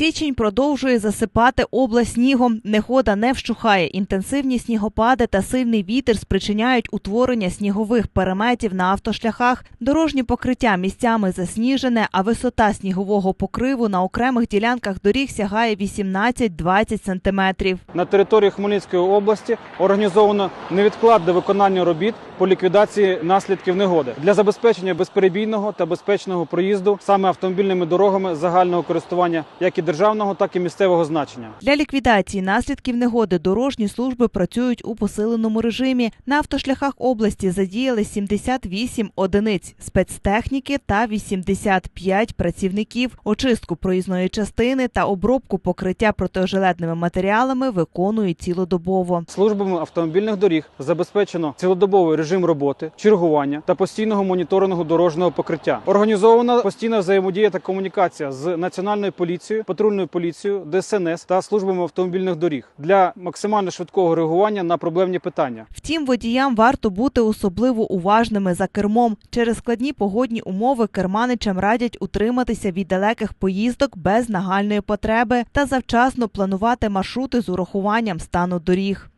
Січень продовжує засипати область снігом. Негода не вщухає. Інтенсивні снігопади та сильний вітер спричиняють утворення снігових переметів на автошляхах. Дорожнє покриття місцями засніжене, а висота снігового покриву на окремих ділянках доріг сягає 18-20 сантиметрів. На території Хмельницької області організовано невідкладне виконання робіт по ліквідації наслідків негоди для забезпечення безперебійного та безпечного проїзду саме автомобільними дорогами загального користування, як і державного, так і місцевого значення. Для ліквідації наслідків негоди дорожні служби працюють у посиленому режимі. На автошляхах області задіяли 78 одиниць спецтехніки та 85 працівників. Очистку проїзної частини та обробку покриття протиожеледними матеріалами виконують цілодобово. Службами автомобільних доріг забезпечено цілодобовий режим роботи, чергування та постійного моніторингу дорожнього покриття. Організована постійна взаємодія та комунікація з національною поліцією, патрульною поліцією, ДСНС та службами автомобільних доріг для максимально швидкого реагування на проблемні питання. Втім, водіям варто бути особливо уважними за кермом. Через складні погодні умови керманичам радять утриматися від далеких поїздок без нагальної потреби та завчасно планувати маршрути з урахуванням стану доріг.